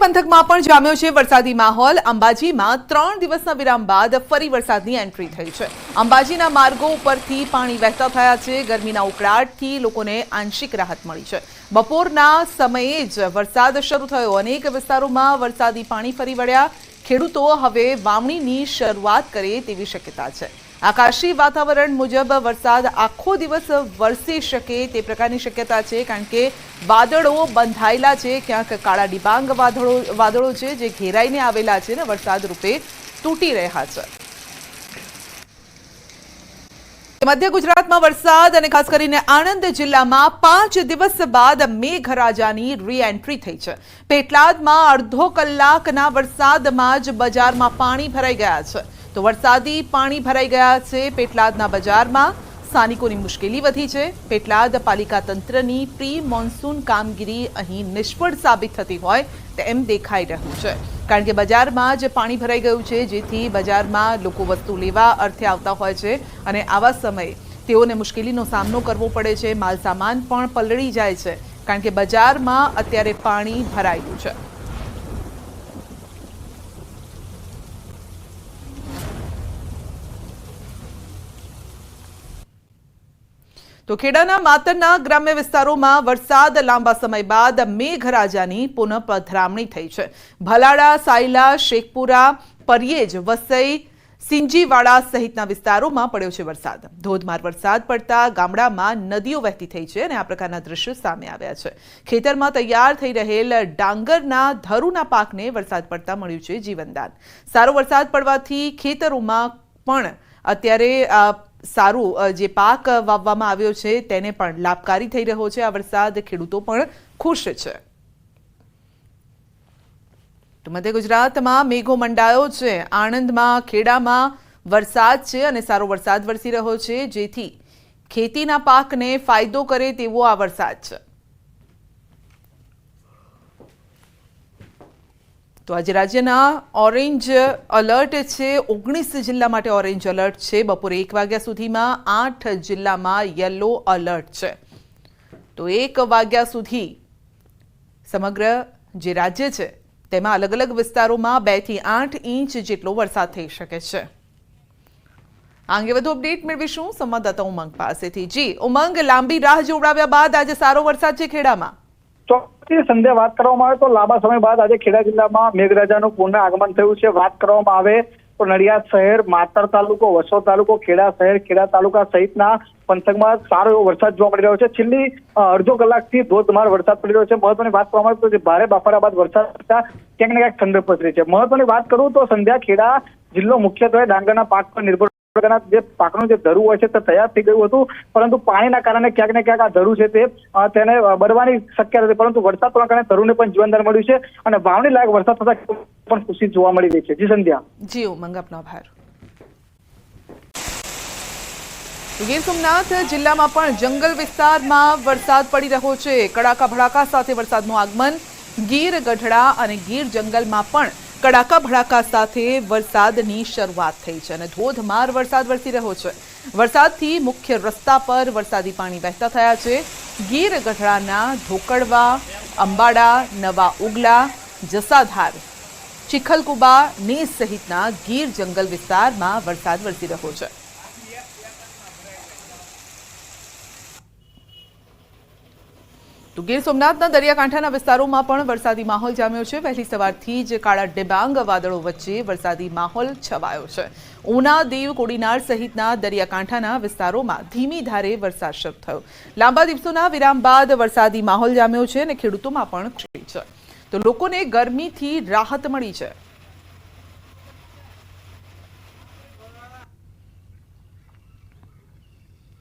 પંથકમાં પણ જામ્યો છે વરસાદી માહોલ. અંબાજીમાં ત્રણ દિવસના વિરામ બાદ ફરી વરસાદની એન્ટ્રી થઈ છે. અંબાજીના માર્ગો ઉપરથી પાણી વહેતા થયા છે. ગરમીના ઉકળાટથી લોકોને આંશિક રાહત મળી છે. બપોરના સમયે જ વરસાદ શરૂ થયો. અનેક વિસ્તારોમાં વરસાદી પાણી ફરી વળ્યા. ખેડૂતો હવે વાવણીની શરૂઆત કરે તેવી શક્યતા છે. આકાશી વાતાવરણ મુજબ વરસાદ આખો દિવસ વરસી શકે તે પ્રકારની શક્યતા છે, કારણ કે વાદળો બંધાયેલા છે, ક્યાંક કાળા ડિબાંગ વાદળો વાદળો છે જે ઘેરાઈને આવેલા છે ને વરસાદ રૂપે તૂટી રહ્યા છે. મધ્ય ગુજરાતમાં વરસાદ અને ખાસ કરીને આણંદ જિલ્લામાં પાંચ દિવસ બાદ મેઘરાજાની રી એન્ટ્રી થઈ છે. પેટલાદમાં અડધો કલાકના વરસાદમાં જ બજારમાં પાણી ભરાઈ ગયા છે. તો વરસાદી પાણી ભરાઈ ગયા છે. પેટલાદના બજારમાં સ્થાનિકોની મુશ્કેલી વધી છે. પેટલાદ પાલિકા તંત્રની પ્રી મોન્સૂન કામગીરી અહીં નિષ્ફળ સાબિત થતી હોય તેમ દેખાઈ રહ્યું છે. કારણ કે બજારમાં જ પાણી ભરાઈ ગયું છે, જેથી બજારમાં લોકો વસ્તુ લેવા અર્થે આવતા હોય છે અને આવા સમયે તેઓને મુશ્કેલીનો સામનો કરવો પડે છે. માલસામાન પણ પલળી જાય છે, કારણ કે બજારમાં અત્યારે પાણી ભરાયું છે. તો ખેડાના માતરના ગ્રામ્ય વિસ્તારોમાં વરસાદ લાંબા સમય બાદ મેઘરાજાની પુનઃ પધરામણી થઈ છે. ભલાડા, સાયલા, શેખપુરા, પરિયેજ, વસઈ, સિંજીવાડા સહિતના વિસ્તારોમાં પડ્યો છે વરસાદ. ધોધમાર વરસાદ પડતા ગામડામાં નદીઓ વહેતી થઈ છે અને આ પ્રકારના દ્રશ્યો સામે આવ્યા છે. ખેતરમાં તૈયાર થઈ રહેલ ડાંગરના ધરુના પાકને વરસાદ પડતા મળ્યું છે જીવનદાન. સારો વરસાદ પડવાથી ખેતરોમાં પણ અત્યારે સારું જે પાક વાવવામાં આવ્યો છે તેને પણ લાભકારી થઈ રહ્યો છે. આ વરસાદ ખેડૂતો પણ ખુશ છે. તો મધ્ય ગુજરાતમાં મેઘો મંડાયો છે. આણંદમાં, ખેડામાં વરસાદ છે અને સારો વરસાદ વરસી રહ્યો છે. જેથી ખેતીના પાકને ફાયદો કરે તેવો આ વરસાદ છે. તો આજે રાજ્યના ઓરેન્જ અલર્ટ છે. ઓગણીસ જિલ્લા માટે ઓરેન્જ અલર્ટ છે. બપોરે એક વાગ્યા સુધીમાં આઠ જિલ્લામાં યલો અલર્ટ છે. તો એક વાગ્યા સુધી સમગ્ર જે રાજ્ય છે, તેમાં અલગ અલગ વિસ્તારોમાં બેથી આઠ ઇંચ જેટલો વરસાદ થઈ શકે છે. આ અંગે વધુ અપડેટ મેળવીશું સંવાદદાતા ઉમંગ પાસેથી. જી, ઉમંગ, લાંબી રાહ જોવડાવ્યા બાદ આજે સારો વરસાદ છે ખેડામાં. સંધ્યા વાત કરવામાં આવે તો લાંબા સમય બાદ આજે ખેડા જિલ્લામાં મેઘરાજાનું પૂર્ણ આગમન થયું છે. વાત કરવામાં આવે તો નડિયાદ શહેર, માતર તાલુકો વસો તાલુકો, ખેડા શહેર, ખેડા તાલુકા સહિતના પંથકમાં સારો એવો વરસાદ જોવા મળી રહ્યો છે. છેલ્લી અડધો કલાકથી ધોધમાર વરસાદ પડી રહ્યો છે. મહત્વની વાત કરવામાં આવે તો જે ભારે બફારા બાદ વરસાદ પડતા ક્યાંક ને ક્યાંક ઠંડક પસરી છે. મહત્વની વાત કરું તો સંધ્યા ખેડા જિલ્લો મુખ્યત્વે ડાંગરના પાક પર નિર્ભર પ્રકારના જે પાકનું જે ધરું હોય છે તે તૈયાર થઈ ગયું હતું. પરંતુ પાણીના કારણે ક્યાંક ને ક્યાંક આ ધરું છે તે તેને બળવાની શક્યતા હતી. પરંતુ વરસાદ પડવાના કારણે ધરુને પણ જીવનદાન મળ્યું છે અને વાવણી લાયક વરસાદ થતા પણ ખુશી જોવા મળી રહી છે. જી સંધ્યા. જી ઉમંગ આપનો આભાર. ગીર સોમનાથ જિલ્લામાં પણ જંગલ વિસ્તારમાં વરસાદ પડી રહ્યો છે. કડાકા ભડાકા સાથે વરસાદનું આગમન, ગીર ગઢડા અને ગીર જંગલમાં પણ કડાકા ભડાકા સાથે વરસાદની શરૂઆત થઈ છે અને ધોધમાર વરસાદ વરસી રહ્યો છે. વરસાદથી મુખ્ય રસ્તા પર વરસાદી પાણી વહેતા થયા છે. ગીર ગઢડાના ધોકડવા અંબાડા, નવા ઉગલા, જસાધાર, ચિખલકુબા નેસ સહિતના ગીર જંગલ વિસ્તારમાં વરસાદ વરસી રહ્યો છે. તો ગીર સોમનાથના દરિયાકાંઠાના વિસ્તારોમાં પણ વરસાદી માહોલ જામ્યો છે. વહેલી સવારથી જ કાળા ડિબાંગ વાદળો વચ્ચે વરસાદી માહોલ છવાયો છે. ઉના, દીવ, કોડીનાર સહિતના દરિયાકાંઠાના વિસ્તારોમાં ધીમી ધારે વરસાદ શરૂ થયો. લાંબા દિવસોના વિરામ બાદ વરસાદી માહોલ જામ્યો છે અને ખેડૂતોમાં પણ ખુશી છે. તો લોકોને ગરમીથી રાહત મળી છે.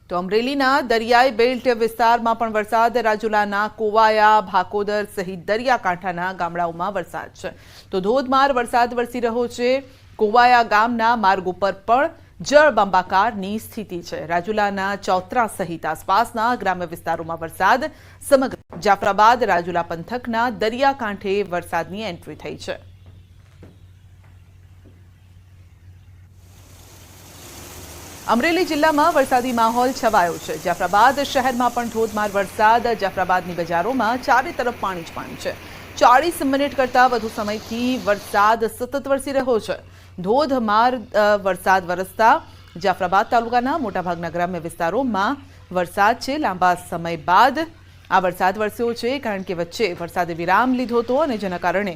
તો અમરેલીના દરિયાઈ બેલ્ટ વિસ્તારમાં પણ વરસાદ. રાજુલાના કોવાયા, ભાકોદર સહિત દરિયાકાંઠાના ગામડાઓમાં વરસાદ છે. તો ધોધમાર વરસાદ વરસી રહ્યો છે. કોવાયા ગામના માર્ગ ઉપર પણ જળબંબાકારની સ્થિતિ છે. રાજુલાના ચૌત્રા સહિત આસપાસના ગ્રામ્ય વિસ્તારોમાં વરસાદ. સમગ્ર જાફરાબાદ રાજુલા પંથકના દરિયાકાંઠે વરસાદની એન્ટ્રી થઈ છે. અમરેલી જિલ્લામાં વરસાદી માહોલ છવાયો છે. જાફરાબાદ શહેરમાં પણ ધોધમાર વરસાદ. જાફરાબાદની બજારોમાં ચારે તરફ પાણી જ પાણી છે. ચાળીસ મિનિટ કરતાં વધુ સમયથી વરસાદ સતત વરસી રહ્યો છે. ધોધમાર વરસાદ વરસતા જાફરાબાદ તાલુકાના મોટાભાગના ગ્રામ્ય વિસ્તારોમાં વરસાદ છે. લાંબા સમય બાદ આ વરસાદ વરસ્યો છે કારણ કે વચ્ચે વરસાદે વિરામ લીધો હતો અને જેના કારણે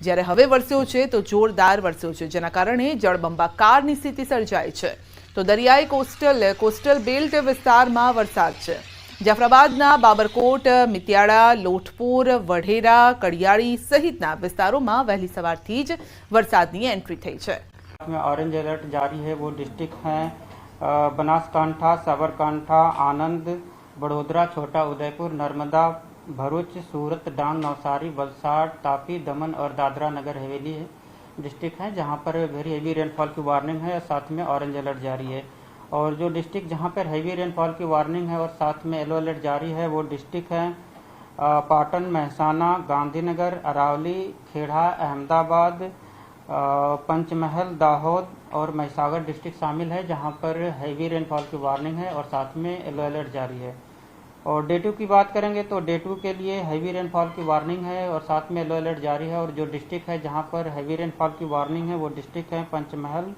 જ્યારે હવે વરસ્યો છે તો જોરદાર વરસ્યો છે. જેના કારણે જળબંબાકારની સ્થિતિ સર્જાય છે. તો દરિયાઈ કોસ્ટલ કોસ્ટલ બેલ્ટ વિસ્તારમાં વરસાદ છે જાફરાબાદના બાબરકોટ મિતિયાળા લોટપુર વઢેરા કડિયાળી સહિતના વિસ્તારોમાં વહેલી સવારથી જ વરસાદની એન્ટ્રી થઈ છે में ऑरेंज अलर्ट जारी है वो डिस्ट्रिक्ट हैं अ, बनासकांठा साबरकांठा आनंद बड़ोदरा छोटा उदयपुर नर्मदा भरूच सूरत डांग नवसारी वलसाड़ तापी दमन और दादरा नगर हवेली है डिस्ट्रिक्ट हैं जहाँ पर वेरी हैवी रेनफॉल की वार्निंग है और साथ में ऑरेंज अलर्ट जारी है। और जो डिस्ट्रिक्ट जहाँ पर हैवी रेनफॉल की वार्निंग है और साथ में येलो अलर्ट जारी है, वो डिस्ट्रिक्ट हैं पाटन, महसाना, गांधीनगर, अरावली, खेड़ा, अहमदाबाद पंचमहल, दाहोद और महिसागर डिस्ट्रिक्ट शामिल है जहाँ पर हैवी रेनफॉल की वार्निंग है और साथ में येलो अलर्ट जारी है। और डे टू की बात करेंगे तो डे टू के लिए हैवी रेनफॉल की वार्निंग है और साथ में येलो अलर्ट जारी है और जो डिस्ट्रिक्ट है जहाँ पर हैवी रेनफॉल की वार्निंग है, वो डिस्ट्रिक्ट है पंचमहल,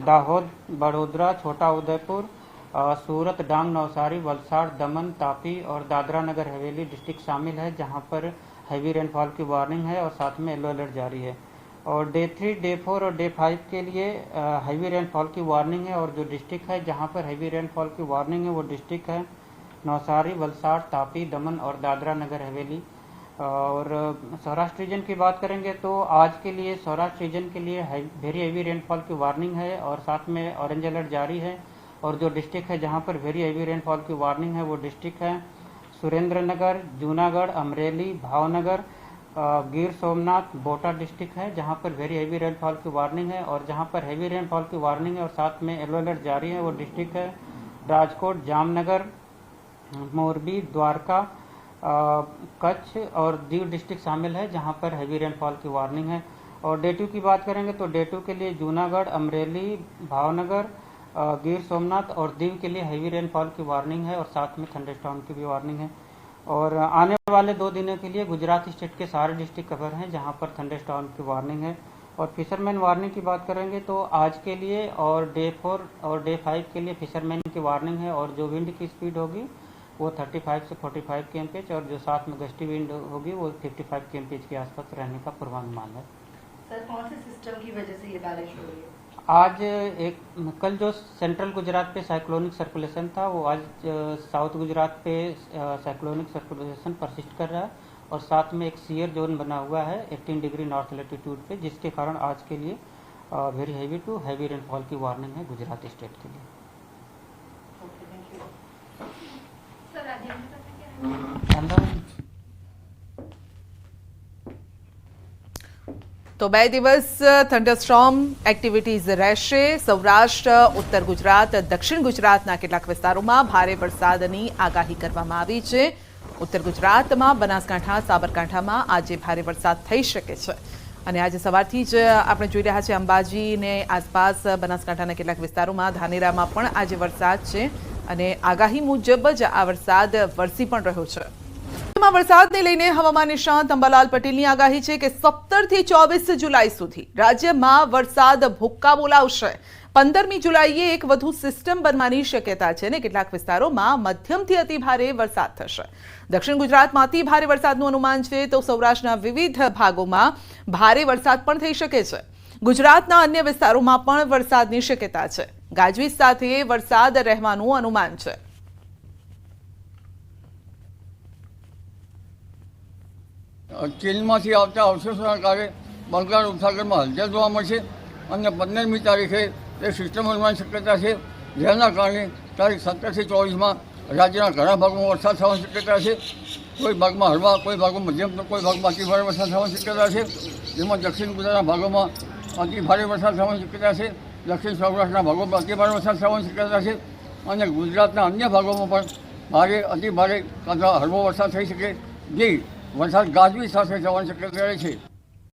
दाहोद, बड़ोदरा, छोटा उदयपुर सूरत, डांग, नवसारी, वलसाड़, दमन, तापी और दादरा नगर हवेली डिस्ट्रिक्ट शामिल है जहाँ पर हैवी रेनफॉल की वार्निंग है और साथ में येलो अलर्ट जारी है। और डे थ्री डे फोर और डे फाइव के लिए हैवी रेनफॉल की वार्निंग है और जो डिस्ट्रिक्ट है जहाँ पर हैवी रेनफॉल की वार्निंग है, वो डिस्ट्रिक्ट है नौसारी वलसाड़, तापी, दमन और दादरा नगर हवेली। और, सौराष्ट्र रीजन की बात करेंगे तो आज के लिए, सौराष्ट्र रीजन के लिए वेरी हेवी रेनफॉल की वार्निंग है और साथ में ऑरेंज अलर्ट जारी है। और जो डिस्ट्रिक्ट है जहाँ पर वेरी हेवी रेनफॉल की वार्निंग है, वो डिस्ट्रिक्ट है सुरेंद्र नगर जूनागढ़, अमरेली, भावनगर गिर सोमनाथ, बोटा डिस्ट्रिक्ट है जहाँ पर वेरी हेवी रेनफॉल की वार्निंग है। और जहाँ पर हैवी रेनफॉल की वार्निंग है और साथ में येलो अलर्ट जारी है, वो डिस्ट्रिक्ट है राजकोट, जामनगर मोरबी, द्वारका कच्छ और दीव डिस्ट्रिक्ट शामिल है, जहाँ पर हैवी रेनफॉल की वार्निंग है। और डे टू की बात करेंगे तो डे टू के लिए जूनागढ़, अमरेली, भावनगर गिर सोमनाथ और दीव के लिए हैवी रेनफॉल की वार्निंग है और साथ में थंडरस्टॉर्म की भी वार्निंग है। और आने वाले दो दिनों के लिए गुजरात स्टेट के सारे डिस्ट्रिक्ट कवर हैं, जहाँ पर थंडरस्टॉर्म की वार्निंग है। और फिशरमैन वार्निंग की बात करेंगे तो आज के लिए और डे फोर और डे फाइव के लिए फिशरमैन की वार्निंग है और जो विंड की स्पीड होगी वो 35 से 45 फाइव के एमपीएच और जो साथ में गस्टी विंड होगी वो 55 फाइव के एमपीएच के आसपास रहने का पूर्वानुमान है। सर कौन से सिस्टम की वजह से ये बारिश हो रही है? आज एक कल जो सेंट्रल गुजरात पे साइक्लोनिक सर्कुलेशन था वो आज साउथ गुजरात पे साइक्लोनिक सर्कुलेशन परसिस्ट कर रहा है और साथ में एक सीयर जोन बना हुआ है 18 डिग्री नॉर्थ लेटीट्यूड पे जिसके कारण आज के लिए very heavy to heavy rainfall की वार्निंग है गुजरात स्टेट के लिए। તો બે દિવસ થંડરસ્ટોર્મ એક્ટિવિટીઝ રહેશે. સૌરાષ્ટ્ર, ઉત્તર ગુજરાત, દક્ષિણ ગુજરાતના કેટલાક વિસ્તારોમાં ભારે વરસાદની આગાહી કરવામાં આવી છે. ઉત્તર ગુજરાતમાં, બનાસકાંઠા, સાબરકાંઠામાં આજે ભારે વરસાદ થઈ શકે છે. અને આજે સવારથી જ આપણે જોઈ રહ્યા છીએ અંબાજીને આસપાસ બનાસકાંઠાના કેટલાક વિસ્તારોમાં, ધાનેરામાં પણ આજે વરસાદ છે. અને આગાહી મુજબ જ આ વરસાદ વરસી પણ રહ્યો છે. વરસાદને લઈને હવામાન નિષ્ણાંત અંબાલાલ પટેલની આગાહી છે કે સત્તરથી ચોવીસ જુલાઈ સુધી રાજ્યમાં વરસાદ ભૂક્કા બોલાવશે. પંદરમી જુલાઈએ એક વધુ સિસ્ટમ બનવાની શક્યતા છે અને કેટલાક વિસ્તારોમાં મધ્યમથી અતિ ભારે વરસાદ થશે. દક્ષિણ ગુજરાતમાં અતિભારે વરસાદનું અનુમાન છે તો સૌરાષ્ટ્રના વિવિધ ભાગોમાં ભારે વરસાદ પણ થઈ શકે છે. ગુજરાતના અન્ય વિસ્તારોમાં પણ વરસાદની શક્યતા છે. ગાજવીજ સાથે વરસાદ રહેવાનું અનુમાન છે. ચીનમાંથી આવતા અવશેષોના કારણે બંગાળ ઉપસાગરમાં હલચલ જોવા મળશે અને પંદરમી તારીખે તે સિસ્ટમ બનવાની શક્યતા છે, જેના કારણે તારીખ સત્તરથી ચોવીસમાં રાજ્યના ઘણા ભાગોમાં વરસાદ થવાની શક્યતા છે. કોઈ ભાગમાં હળવા, કોઈ ભાગમાં મધ્યમ કોઈ ભાગમાં અતિભારે વરસાદ થવાની શક્યતા છે. જેમાં દક્ષિણ ગુજરાતના ભાગોમાં અતિભારે વરસાદ થવાની શક્યતા છે. દક્ષિણ સૌરાષ્ટ્રના ભાગોમાં અતિભારે વરસાદ થવાની શક્યતા છે અને ગુજરાતના અન્ય ભાગોમાં પણ ભારે અતિ ભારે અથવા હળવો વરસાદ થઈ શકે જે વરસાદ ગાજવી સાથે થવાની શક્યતા રહે છે.